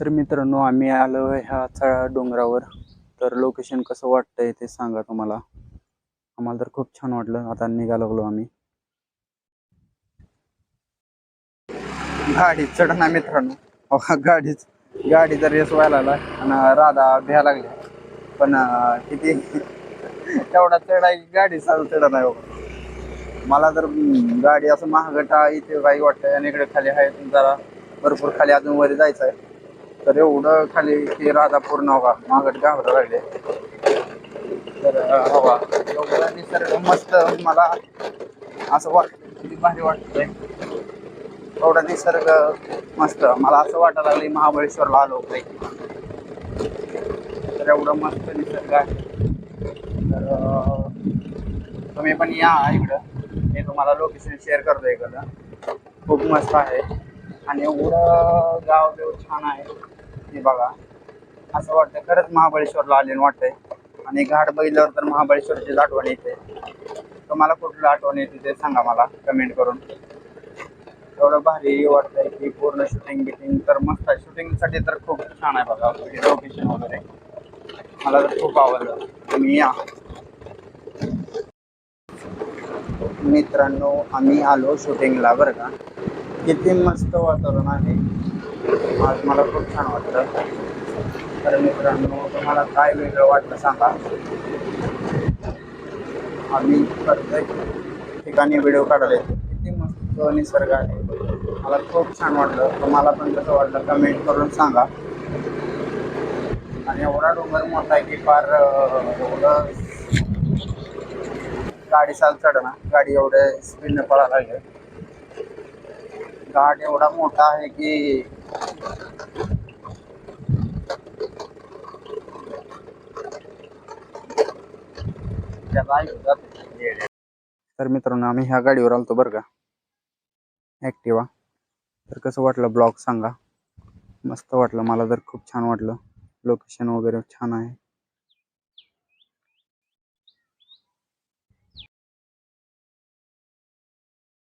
तर मित्रांनो आम्ही आलो ह्या चढा डोंगरावर. तर लोकेशन कसं वाटतंय ते सांगा तुम्हाला. आम्हाला तर खूप छान वाटलं. आता निघायला लागलो आम्ही. गाडी चढना मित्रांनो. गाडीच गाडी तर रेस व्हायला लागला आणि राधा भ्या लागल्या. पण किती? तेवढा चढाय गाडी चालू चढा नाही बाबा मला तर गाडी असं महागटा इथे काही वाटतंय. आणि इकडे खाली आहे जरा. भरपूर खाली अजून वर जायचं आहे. तर एवढं खाली की राधापूर पूर्ण हवा महागट घाबरा लागले तर हवा. एवढा निसर्ग मस्त मला असं वाटतं किती भारी वाटतंय. एवढा निसर्ग मस्त. मला असं वाटायला लागले महाबळेश्वरला आलो पैकी तर एवढं मस्त निसर्ग आहे. तर तुम्ही पण या इकडं. मी तुम्हाला लोकेशन शेअर करतो इकडं खूप मस्त आहे. आणि एवढं गाव देव छान आहे. हे बघा. असं वाटतं खरंच महाबळेश्वरला आले वाटतंय. आणि घाट बघितल्यावर तर महाबळेश्वरचीच आठवण येते. तुम्हाला कुठलं आठवण येते ते सांगा मला कमेंट करून. एवढं भारी वाटतंय की पूर्ण शूटिंग बिटिंग तर मस्त आहे. शूटिंगसाठी तर खूप छान आहे बघा लोकेशन वगैरे. मला तर खूप आवडलं. तुम्ही या. मित्रांनो आम्ही आलो शूटिंगला बरं का. किती मस्त वातावरण आहे. आज मला खूप छान वाटलं. तर मित्रांनो तुम्हाला काय वेगळं वाटलं सांगा. आम्ही प्रत्येक ठिकाणी व्हिडिओ काढले किती मस्त निसर्ग आहे. मला खूप छान वाटलं. तुम्हाला पण कसं वाटलं कमेंट करून सांगा. आणि एवढा डोंगर मोठा आहे की फार एवढं गाडी चाल चढना. गाडी एवढ्या स्पीडनं पळायला लागेल. घाट एवढा मोठा आहे की त्याला ऐकू जाते. तर मित्रांनो, आम्ही ह्या गाडीवर आलतो बरं का. ॲक्टिवा तर कसं वाटलं ब्लॉग सांगा. मस्त वाटलं, मला तर खूप छान वाटलं. लोकेशन वगैरे छान आहे.